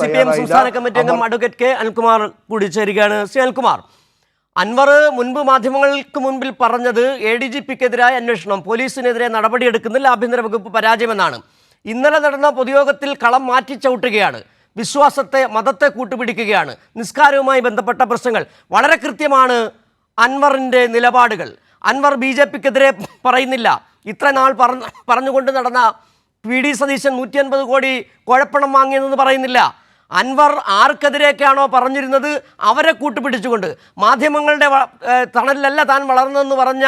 C P M സംസ്ഥാന committee അംഗം advocate K Anilkumar കൂടി ചേരുകയാണ് സി അനിൽകുമാർ അൻവർ മുൻപ് മാധ്യമങ്ങൾക്ക് മുൻപിൽ പറഞ്ഞത് എ ഡി ജി പിക്കെതിരായ അന്വേഷണം പോലീസിനെതിരെ നടപടിയെടുക്കുന്നില്ല ആഭ്യന്തര വകുപ്പ് പരാജയമെന്നാണ്. ഇന്നലെ നടന്ന പൊതുയോഗത്തിൽ കളം മാറ്റിച്ചവിട്ടുകയാണ് വിശ്വാസത്തെ മതത്തെ കൂട്ടുപിടിക്കുകയാണ്. നിസ്കാരവുമായി ബന്ധപ്പെട്ട പ്രശ്നങ്ങൾ. വളരെ കൃത്യമാണ് അൻവറിന്റെ നിലപാടുകൾ. അൻവർ ബി ജെ പിക്കെതിരെ പറയുന്നില്ല. ഇത്ര നാൾ പറഞ്ഞ പറഞ്ഞുകൊണ്ട് നടന്ന പി ഡി സതീശൻ നൂറ്റി അൻപത് കോടി കുഴപ്പണം വാങ്ങിയതെന്ന് പറയുന്നില്ല. അൻവർ ആർക്കെതിരെയൊക്കെയാണോ പറഞ്ഞിരുന്നത്? അവരെ കൂട്ടുപിടിച്ചുകൊണ്ട്. മാധ്യമങ്ങളുടെ തണലിലല്ല താൻ വളർന്നതെന്ന് പറഞ്ഞ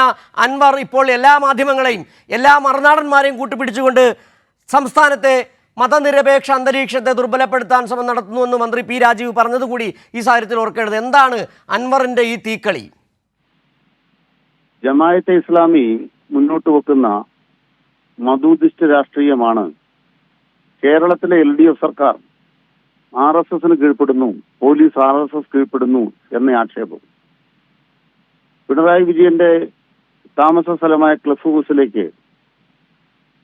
അൻവർ ഇപ്പോൾ എല്ലാ മാധ്യമങ്ങളെയും എല്ലാ മറുനാടന്മാരെയും കൂട്ടുപിടിച്ചുകൊണ്ട് സംസ്ഥാനത്തെ മതനിരപേക്ഷ അന്തരീക്ഷത്തെ ദുർബലപ്പെടുത്താൻ ശ്രമം നടത്തുന്നുവെന്ന് മന്ത്രി പി രാജീവ് പറഞ്ഞതുകൂടി ഈ സാഹചര്യത്തിൽ ഓർക്കേണ്ടത് എന്താണ് അൻവറിന്റെ ഈ തീക്കളി? ജമായത്തെ ഇസ്ലാമി മുന്നോട്ട് വെക്കുന്ന മധുദിഷ്ട രാഷ്ട്രീയമാണ് കേരളത്തിലെ എൽ ഡി എഫ് സർക്കാർ. ആർ എസ് എസിന് കീഴ്പ്പെടുന്നു പോലീസ് ആർ എസ് എസ് കീഴ്പ്പെടുന്നു എന്ന ആക്ഷേപം. പിണറായി വിജയന്റെ താമസ സ്ഥലമായ ക്ലബ് ഹൗസിലേക്ക്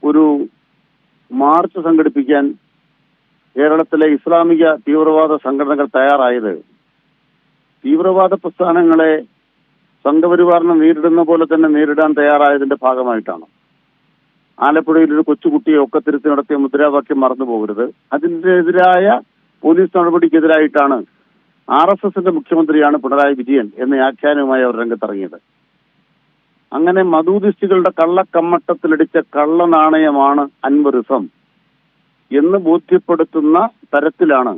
ഒരു മാർച്ച് സംഘടിപ്പിക്കാൻ കേരളത്തിലെ ഇസ്ലാമിക തീവ്രവാദ സംഘടനകൾ തയ്യാറായത് തീവ്രവാദ പ്രസ്ഥാനങ്ങളെ സംഘപരിവാറിനെ നേരിടുന്ന പോലെ തന്നെ നേരിടാൻ തയ്യാറായതിന്റെ ഭാഗമായിട്ടാണ്. ആലപ്പുഴയിൽ ഒരു കൊച്ചുകുട്ടിയെ ഒക്കത്തിരുത്തി നടത്തിയ മുദ്രാവാക്യം മറന്നു പോകരുത് അതിനെതിരായ പോലീസ് നടപടിക്കെതിരായിട്ടാണ് ആർ എസ് എസിന്റെ മുഖ്യമന്ത്രിയാണ് പിണറായി വിജയൻ എന്ന ആഖ്യാനവുമായി അവർ രംഗത്തിറങ്ങിയത്. അങ്ങനെ മധുദിസ്റ്റുകളുടെ കള്ളക്കമ്മട്ടത്തിലടിച്ച കള്ളനാണയമാണ് അൻവറിസം എന്ന് ബോധ്യപ്പെടുത്തുന്ന തരത്തിലാണ്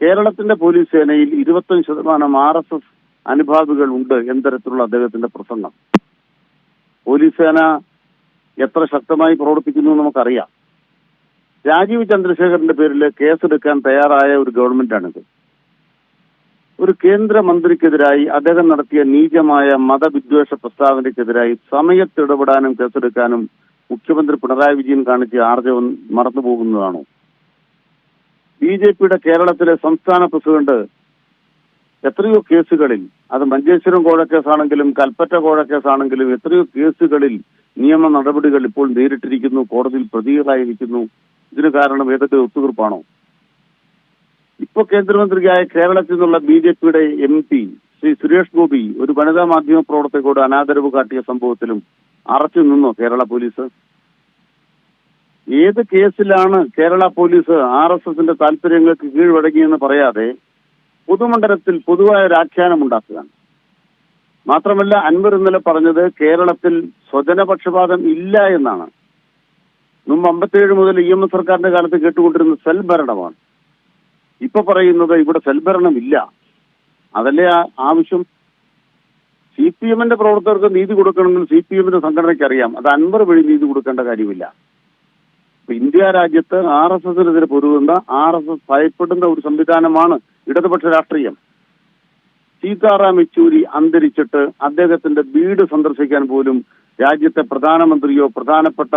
കേരളത്തിന്റെ പോലീസ് സേനയിൽ ഇരുപത്തഞ്ച് ശതമാനം ആർ എസ് എസ് അനുഭാവികൾ ഉണ്ട് എന്തരത്തിലുള്ള അദ്ദേഹത്തിന്റെ പ്രസംഗം. പോലീസ് സേന എത്ര ശക്തമായി പ്രവർത്തിക്കുന്നു നമുക്കറിയാം. രാജീവ് ചന്ദ്രശേഖരന്റെ പേരിൽ കേസെടുക്കാൻ തയ്യാറായ ഒരു ഗവൺമെന്റാണിത്. ഒരു കേന്ദ്രമന്ത്രിക്കെതിരായി അദ്ദേഹം നടത്തിയ നീചമായ മതവിദ്വേഷ പ്രസ്താവനയ്ക്കെതിരായി സമയത്ത് ഇടപെടാനും കേസെടുക്കാനും മുഖ്യമന്ത്രി പിണറായി വിജയൻ കാണിച്ച ആർജവം മറന്നുപോകുന്നതാണോ? ബി ജെ പിയുടെ കേരളത്തിലെ സംസ്ഥാന പ്രസിഡന്റ് എത്രയോ കേസുകളിൽ അത് മഞ്ചേശ്വരം കോഴക്കേസാണെങ്കിലും കൽപ്പറ്റ കോഴക്കേസാണെങ്കിലും എത്രയോ കേസുകളിൽ നിയമ നടപടികൾ ഇപ്പോൾ നേരിട്ടിരിക്കുന്നു കോടതിയിൽ പ്രതികളായിരിക്കുന്നു. ഇതിന് കാരണം ഏതൊക്കെ ഒത്തുതീർപ്പാണോ? ഇപ്പൊ കേന്ദ്രമന്ത്രിയായ കേരളത്തിൽ നിന്നുള്ള ബി ജെ പിയുടെ എം പി ശ്രീ സുരേഷ് ഗോപി ഒരു വനിതാ മാധ്യമ പ്രവർത്തകരോട് അനാദരവ് കാട്ടിയ സംഭവത്തിലും അറച്ചു നിന്നോ കേരള പോലീസ്? ഏത് കേസിലാണ് കേരള പോലീസ് ആർ എസ് എസിന്റെ താല്പര്യങ്ങൾക്ക് കീഴ്വഴങ്ങിയെന്ന് പറയാതെ പൊതുമണ്ഡലത്തിൽ പൊതുവായ ഒരു ആഖ്യാനം ഉണ്ടാക്കുകയാണ്. മാത്രമല്ല അൻവർ ഇന്നലെ പറഞ്ഞത് കേരളത്തിൽ സ്വജനപക്ഷപാതം ഇല്ല എന്നാണ്. മുമ്പ് അമ്പത്തിയേഴ് മുതൽ ഇ എം എസ് സർക്കാരിന്റെ കാലത്ത് കേട്ടുകൊണ്ടിരുന്ന സെൽഭരണമാണ്. ഇപ്പൊ പറയുന്നത് ഇവിടെ സെൽഭരണം ഇല്ല അതല്ലേ ആവശ്യം? സി പി എമ്മിന്റെ പ്രവർത്തകർക്ക് നീതി കൊടുക്കണമെങ്കിൽ സി പി എമ്മിന്റെ സംഘടനയ്ക്ക് അറിയാം. അത് അൻവർ വഴി നീതി കൊടുക്കേണ്ട കാര്യമില്ല. ഇന്ത്യ രാജ്യത്ത് ആർ എസ് എസിനെതിരെ പൊരുതുന്ന ആർ എസ് എസ് ഭയപ്പെടുന്ന ഒരു സംവിധാനമാണ് ഇടതുപക്ഷ രാഷ്ട്രീയം. സീതാറാം യെച്ചൂരി അന്തരിച്ചിട്ട് അദ്ദേഹത്തിന്റെ വീട് സന്ദർശിക്കാൻ പോലും രാജ്യത്തെ പ്രധാനമന്ത്രിയോ പ്രധാനപ്പെട്ട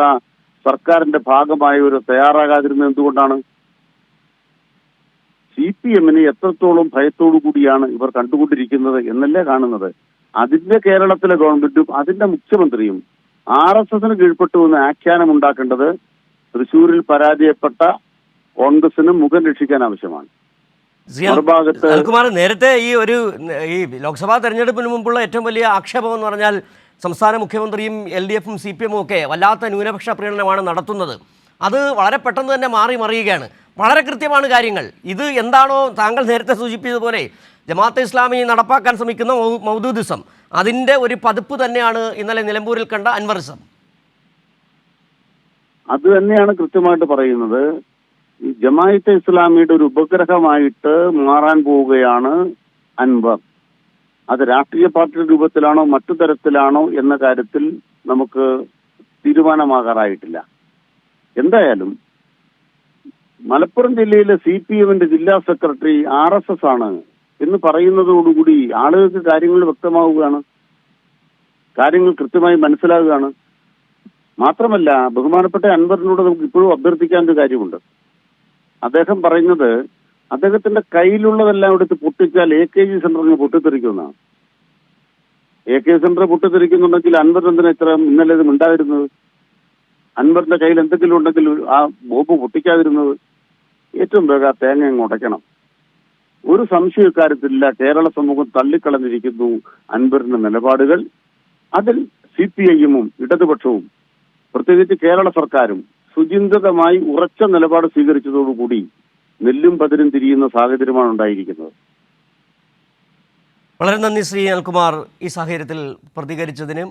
സർക്കാരിന്റെ ഭാഗമായവരോ തയ്യാറാകാതിരുന്നത് എന്തുകൊണ്ടാണ്? സി പി എമ്മിനെ എത്രത്തോളം ഭയത്തോടു കൂടിയാണ് ഇവർ കണ്ടുകൊണ്ടിരിക്കുന്നത് എന്നല്ലേ കാണുന്നത്. അതിന്റെ കേരളത്തിലെ ഗവൺമെന്റും അതിന്റെ മുഖ്യമന്ത്രിയും ആർ എസ് എസിന് കീഴ്പ്പെട്ടു എന്ന് ആഖ്യാനം ഉണ്ടാക്കേണ്ടത് തൃശൂരിൽ പരാജയപ്പെട്ട കോൺഗ്രസിന് മുഖം രക്ഷിക്കാൻ ആവശ്യമാണ്. മറുഭാഗത്ത് നേരത്തെ ഈ ഒരു ഈ ലോക്സഭാ തെരഞ്ഞെടുപ്പിന് മുമ്പുള്ള ഏറ്റവും വലിയ ആക്ഷേപം എന്ന് പറഞ്ഞാൽ സംസ്ഥാന മുഖ്യമന്ത്രിയും എൽ ഡി എഫും സി പി എമ്മും ഒക്കെ വല്ലാത്ത ന്യൂനപക്ഷ പ്രീണനമാണ് നടത്തുന്നത്. അത് വളരെ പെട്ടെന്ന് തന്നെ മാറി മറിയുകയാണ്. വളരെ കൃത്യമാണ് കാര്യങ്ങൾ. ഇത് എന്താണോ താങ്കൾ നേരത്തെ സൂചിപ്പിച്ചതുപോലെ ജമാഅത്തെ ഇസ്ലാമി നടപ്പാക്കാൻ ശ്രമിക്കുന്ന മൗദൂദിസം. അതിന്റെ ഒരു പതിപ്പ് തന്നെയാണ് ഇന്നലെ നിലമ്പൂരിൽ കണ്ട അൻവറിസം. അത് തന്നെയാണ് കൃത്യമായിട്ട് പറയുന്നത്. ജമായത്തെ ഇസ്ലാമിയുടെ ഒരു ഉപഗ്രഹമായിട്ട് മാറാൻ പോവുകയാണ് അൻവർ. അത് രാഷ്ട്രീയ പാർട്ടിയുടെ രൂപത്തിലാണോ മറ്റു തരത്തിലാണോ എന്ന കാര്യത്തിൽ നമുക്ക് തീരുമാനമാകാറായിട്ടില്ല. എന്തായാലും മലപ്പുറം ജില്ലയിലെ സി പി എമ്മിന്റെ ജില്ലാ സെക്രട്ടറി ആർ എസ് എസ് ആണ് എന്ന് പറയുന്നതോടുകൂടി ആളുകൾക്ക് കാര്യങ്ങൾ വ്യക്തമാവുകയാണ്. കാര്യങ്ങൾ കൃത്യമായി മനസ്സിലാകുകയാണ് മാത്രമല്ല ബഹുമാനപ്പെട്ട അൻവറിനോട് നമുക്ക് ഇപ്പോഴും അഭ്യർത്ഥിക്കാൻ ഒരു കാര്യമുണ്ട്. അദ്ദേഹം പറയുന്നത് അദ്ദേഹത്തിന്റെ കയ്യിലുള്ളതെല്ലാം എടുത്ത് പൊട്ടിച്ചാൽ എ കെ ജി സെന്ററിന് പൊട്ടിത്തെറിക്കുമെന്നാണ്. എ കെ സെന്റർ പൊട്ടിത്തെറിക്കുന്നുണ്ടെങ്കിൽ അൻവർ എന്തിനാ ഇത്ര ഇന്നലെ ഇത് ഉണ്ടായിരുന്നത് അൻവറിന്റെ കയ്യിൽ എന്തെങ്കിലും ഉണ്ടെങ്കിൽ ആ ബോംബ് പൊട്ടിക്കാതിരുന്നത്? ഏറ്റവും വേഗം ആ തേങ്ങ അങ്ങ് ഉടയ്ക്കണം. ഒരു സംശയ കാര്യത്തിലില്ല കേരള സമൂഹം തള്ളിക്കളഞ്ഞിരിക്കുന്നു അൻവറിന്റെ നിലപാടുകൾ. അതിൽ സി പി ഐ എമ്മും ഇടതുപക്ഷവും പ്രത്യേകിച്ച് കേരള സർക്കാരും സുചിന്തിതമായി ഉറച്ച നിലപാട് സ്വീകരിച്ചതോടുകൂടി നെല്ലും പതിരും തിരിയുന്ന സാഹചര്യമാണ് ഉണ്ടായിരിക്കുന്നത്. വളരെ നന്ദി ശ്രീ അനിൽകുമാർ ഈ സാഹചര്യത്തിൽ പ്രതികരിച്ചതിന്.